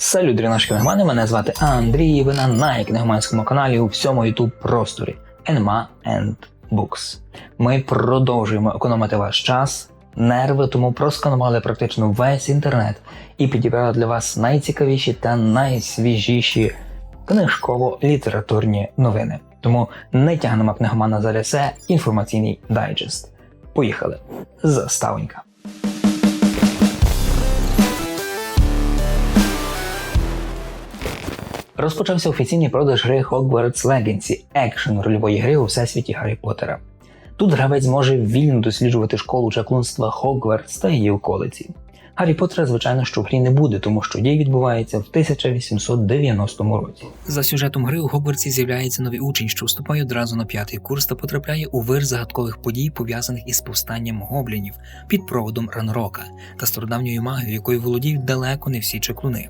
Салют, дрі наші книгмани, мене звати Андрій, і ви на найкнигманському каналі у всьому youtube просторі Enma and Books. Ми продовжуємо економити ваш час, нерви, тому просканували практично весь інтернет і підібрали для вас найцікавіші та найсвіжіші книжково-літературні новини. Тому не тягнемо книгомана за лясе, інформаційний дайджест. Поїхали. Заставонька. Розпочався офіційний продаж гри Hogwarts Legacy, екшен рольової гри у всесвіті Гаррі Поттера. Тут гравець може вільно досліджувати школу чаклунства Хогвартс та її околиці. Гаррі Поттера, звичайно, що в грі не буде, тому що дій відбувається в 1890 році. За сюжетом гри у Гогвартсі з'являється новий учень, що вступає одразу на п'ятий курс та потрапляє у вир загадкових подій, пов'язаних із повстанням гоблінів під проводом Ранрока та стародавньою магією, якою володіють далеко не всі чаклуни.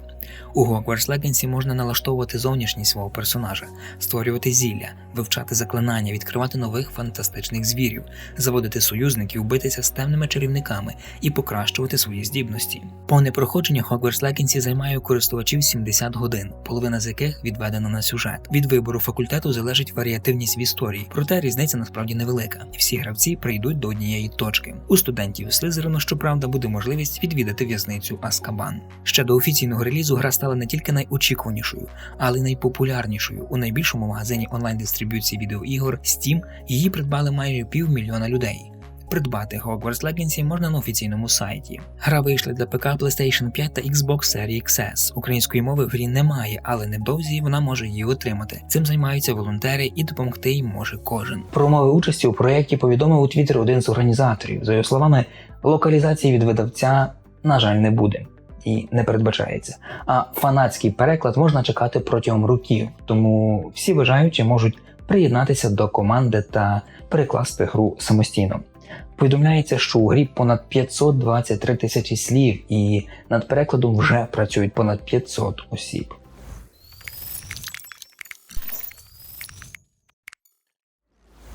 У Hogwarts Legacy можна налаштовувати зовнішність свого персонажа, створювати зілля, вивчати заклинання, відкривати нових фантастичних звірів, заводити союзників, битися з темними чарівниками і покращувати свої здібності. Повне проходження Hogwarts Legacy займає у користувачів 70 годин, половина з яких відведена на сюжет. Від вибору факультету залежить варіативність в історії, проте різниця насправді невелика. Всі гравці прийдуть до однієї точки. У студентів Слизерину, щоправда, буде можливість відвідати в'язницю Аскабан. Ще до офіційного релізу гра стала не тільки найочікуванішою, але й найпопулярнішою. У найбільшому магазині онлайн-дистриб'юції відеоігор Steam її придбали майже півмільйона людей. Придбати Hogwarts Legacy можна на офіційному сайті. Гра вийшла для ПК PlayStation 5 та Xbox Series XS. Української мови в грі немає, але невдовзі вона може її отримати. Цим займаються волонтери і допомогти їм може кожен. Про умови участі у проєкті повідомив у Твіттер один з організаторів. За його словами, локалізації від видавця, на жаль, не буде і не передбачається. А фанатський переклад можна чекати протягом років, тому всі бажаючі можуть приєднатися до команди та перекласти гру самостійно. Повідомляється, що у грі понад 523 тисячі слів, і над перекладом вже працюють понад 500 осіб.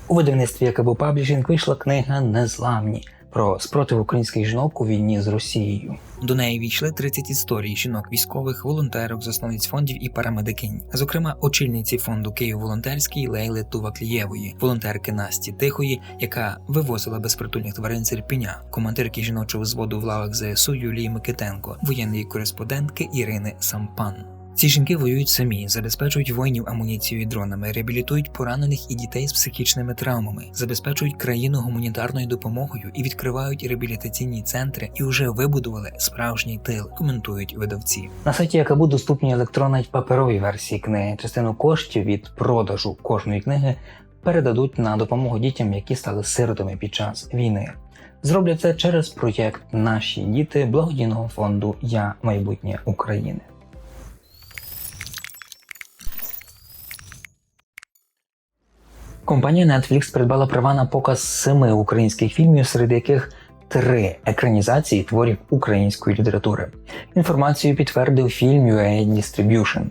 У видавництві КБ Паблішинг вийшла книга Незламні про спротив українських жінок у війні з Росією. До неї війшли 30 історій жінок, військових, волонтерок, засновниць фондів і парамедикинь. Зокрема, очільниці фонду Київ волонтерський Лейли Туваклієвої, волонтерки Насті Тихої, яка вивозила безпритульних тварин з Ірпіня, командирки жіночого взводу в лавах ЗСУ Юлії Микитенко, воєнної кореспондентки Ірини Сампан. Ці жінки воюють самі, забезпечують воїнів амуніцією і дронами, реабілітують поранених і дітей з психічними травмами, забезпечують країну гуманітарною допомогою і відкривають реабілітаційні центри і вже вибудували справжній тил, коментують видавці. На сайті ЯКБУ доступні електронні й паперові версії книги. Частину коштів від продажу кожної книги передадуть на допомогу дітям, які стали сиротами під час війни. Зроблять це через проєкт Наші діти благодійного фонду Я майбутнє України. Компанія Netflix придбала права на показ семи українських фільмів, серед яких три екранізації творів української літератури. Інформацію підтвердив фільм UA Distribution.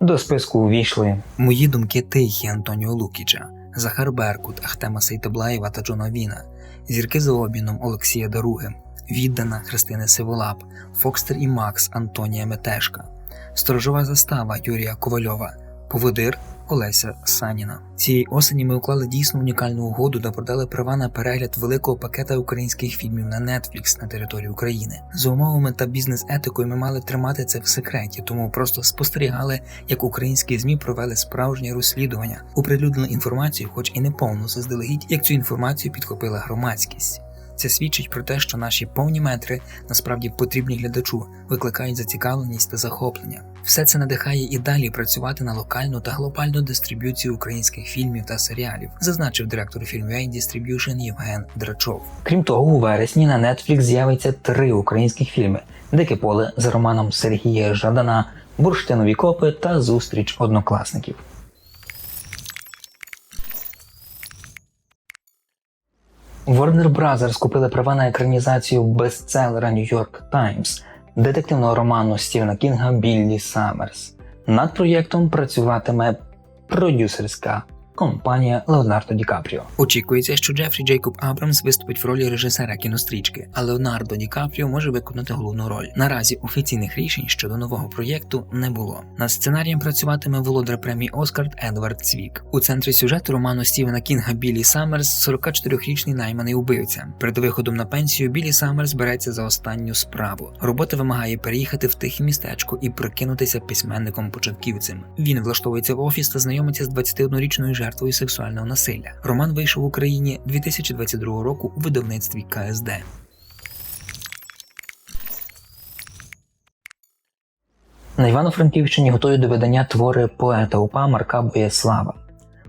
До списку увійшли Мої думки тихі Антоніо Лукіча, Захар Беркут, Ахтема Сейтаблаєва та Джона Віна, зірки за обміном Олексія Даруги, віддана Христини Сиволап, Фокстер і Макс Антонія Метешка, Сторожова застава Юрія Ковальова, Поводир Олеся Саніна. Цієї осені ми уклали дійсно унікальну угоду та продали права на перегляд великого пакета українських фільмів на Netflix на території України. За умовами та бізнес-етикою ми мали тримати це в секреті, тому просто спостерігали, як українські змі провели справжнє розслідування, оприлюднили інформацію, хоч і не повну заздалегідь, як цю інформацію підхопила громадськість. Це свідчить про те, що наші повні метри насправді потрібні глядачу, викликають зацікавленість та захоплення. Все це надихає і далі працювати на локальну та глобальну дистриб'юцію українських фільмів та серіалів, зазначив директор фільму Distribution Євген Драчов. Крім того, у вересні на Netflix з'явиться три українських фільми: Дике поле за романом Сергія Жадана, Бурштинові копи та Зустріч однокласників. Warner Brothers купили права на екранізацію бестселера New York Times детективного роману Стівена Кінга Біллі Саммерс. Над проєктом працюватиме продюсерська компанія Леонардо Ді Капріо. Очікується, що Джефрі Джейкоб Абрамс виступить в ролі режисера кінострічки, а Леонардо Ді Капріо може виконати головну роль. Наразі офіційних рішень щодо нового проєкту не було. Над сценарієм працюватиме володар премії Оскар Едвард Цвік. У центрі сюжету роману Стівена Кінга Білі Саммерс 44-річний найманий убивця. Перед виходом на пенсію Білі Саммерс береться за останню справу. Робота вимагає переїхати в тихе містечко і прикинутися письменником-початківцем. Він влаштовується в офіс та знайомиться з 21-річною жертвою сексуального насилля. Роман вийшов в Україні 2022 року у видавництві КСД. На Івано-Франківщині готують до видання твори поета УПА Марка Боєслава.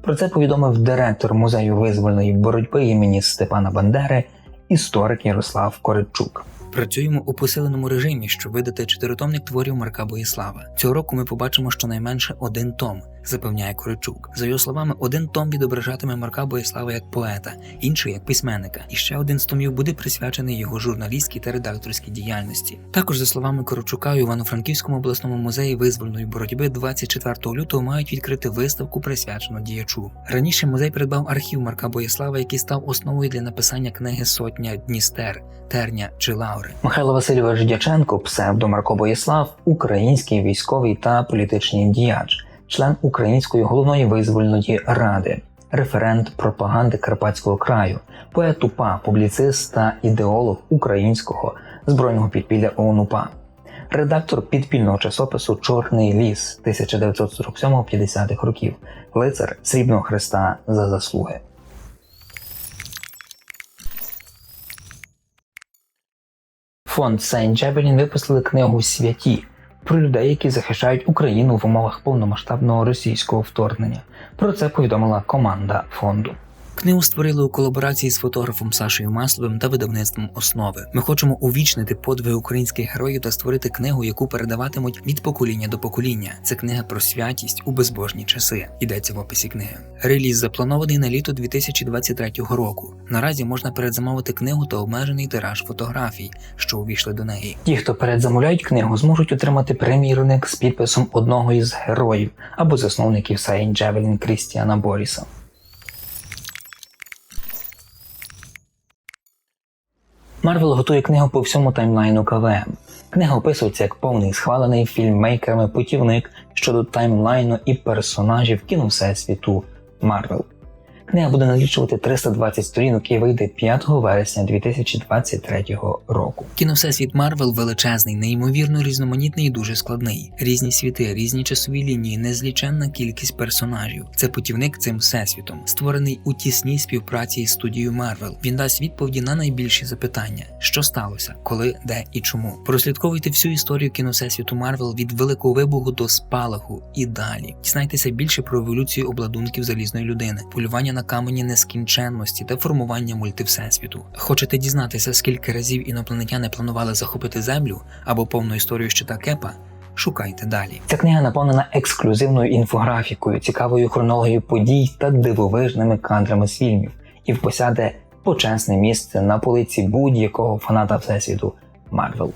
Про це повідомив директор музею визвольної боротьби імені Степана Бандери, історик Ярослав Коричук. Працюємо у посиленому режимі, щоб видати чотиритомник творів Марка Боєслава. Цього року ми побачимо щонайменше один том, запевняє Коричук. За його словами, один том відображатиме Марка Боєслава як поета, інший як письменника, і ще один з томів буде присвячений його журналістській та редакторській діяльності. Також, за словами Коричука, у Івано-Франківському обласному музеї визвольної боротьби 24 лютого мають відкрити виставку, присвячену діячу. Раніше музей придбав архів Марка Боєслава, який став основою для написання книги Сотня Дністер, Терня чи Лаури. Михайло Васильович Дяченко, псевдо Марко Боєслав, український військовий та політичний діяч, член Української головної визвольної ради, референт пропаганди Карпатського краю, поет УПА, публіцист та ідеолог українського збройного підпілля ООН-УПА, редактор підпільного часопису Чорний ліс 1947-50-х років, лицар Срібного Христа за заслуги. Фонд Сейнт Джебелін випустили книгу Святі про людей, які захищають Україну в умовах повномасштабного російського вторгнення. Про це повідомила команда фонду. Книгу створили у колаборації з фотографом Сашею Масловим та видавництвом основи. Ми хочемо увічнити подвиги українських героїв та створити книгу, яку передаватимуть від покоління до покоління. Це книга про святість у безбожні часи. Йдеться в описі книги. Реліз запланований на літо 2023 року. Наразі можна передзамовити книгу та обмежений тираж фотографій, що увійшли до неї. Ті, хто передзамовляють книгу, зможуть отримати примірник з підписом одного із героїв або засновників Сейнт Джевелін Крістіана Боріса. Марвел готує книгу по всьому таймлайну КВМ. Книга описується як повний схвалений фільммейкерами путівник щодо таймлайну і персонажів кіно всесвіту Марвел. Книга буде налічувати 320 сторінок і вийде 5 вересня 2023 року. Кіно Всесвіт Марвел величезний, неймовірно різноманітний і дуже складний. Різні світи, різні часові лінії, незліченна кількість персонажів. Це путівник цим всесвітом, створений у тісній співпраці із студією Марвел. Він дасть відповіді на найбільші запитання: що сталося, коли, де і чому. Прослідковуйте всю історію кіно Всесвіту Марвел від великого вибуху до спалаху і далі. Дізнайтеся більше про еволюцію обладунків залізної людини, полювання на камені нескінченності та формування мультивсесвіту. Хочете дізнатися, скільки разів інопланетяни планували захопити землю або повну історію щита Кепа? Шукайте далі. Ця книга наповнена ексклюзивною інфографікою, цікавою хронологією подій та дивовижними кадрами з фільмів і посяде почесне місце на полиці будь-якого фаната всесвіту Марвел.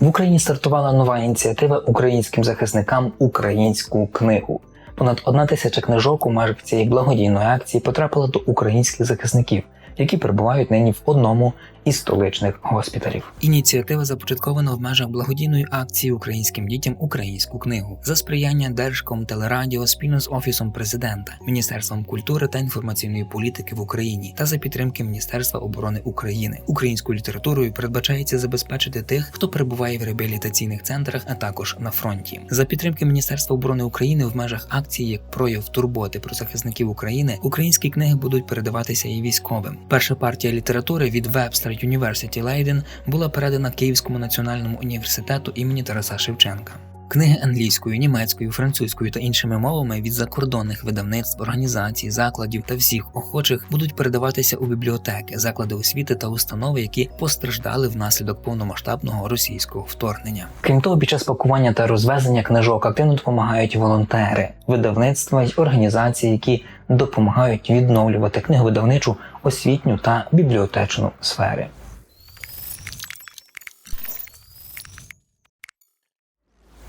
В Україні стартувала нова ініціатива українським захисникам українську книгу. Понад одна тисяча книжок у межах цієї благодійної акції потрапила до українських захисників, які перебувають нині в одному із столичних госпіталів. Ініціатива започаткована в межах благодійної акції українським дітям українську книгу за сприяння Держкомтелерадіо спільно з офісом президента, Міністерством культури та інформаційної політики в Україні та за підтримки Міністерства оборони України. Українською літературою передбачається забезпечити тих, хто перебуває в реабілітаційних центрах, а також на фронті. За підтримки Міністерства оборони України в межах акції як прояв турботи про захисників України українські книги будуть передаватися і військовим. Перша партія літератури від Webster University Leiden була передана Київському національному університету імені Тараса Шевченка. Книги англійською, німецькою, французькою та іншими мовами від закордонних видавництв, організацій, закладів та всіх охочих будуть передаватися у бібліотеки, заклади освіти та установи, які постраждали внаслідок повномасштабного російського вторгнення. Крім того, під час пакування та розвезення книжок активно допомагають волонтери, видавництва й організації, які допомагають відновлювати книговидавничу, освітню та бібліотечну сфери.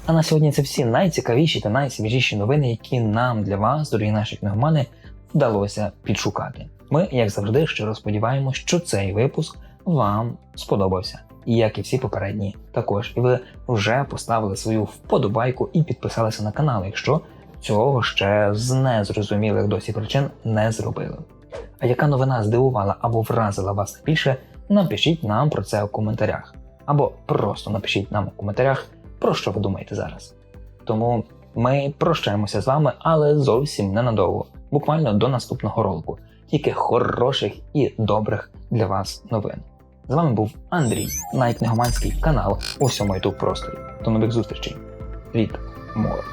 А на сьогодні це всі найцікавіші та найсвіжіші новини, які нам для вас, дорогі наші книгомани, вдалося підшукати. Ми, як завжди, щиро сподіваємося, що цей випуск вам сподобався. І як і всі попередні, також і ви вже поставили свою вподобайку і підписалися на канал, якщо цього ще з незрозумілих досі причин не зробили. А яка новина здивувала або вразила вас більше, напишіть нам про це у коментарях. Або просто напишіть нам у коментарях, про що ви думаєте зараз. Тому ми прощаємося з вами, але зовсім ненадовго, буквально до наступного ролику, тільки хороших і добрих для вас новин. З вами був Андрій, найкнигоманський канал у всьому youtube просторі. До нових зустрічей. Від мови.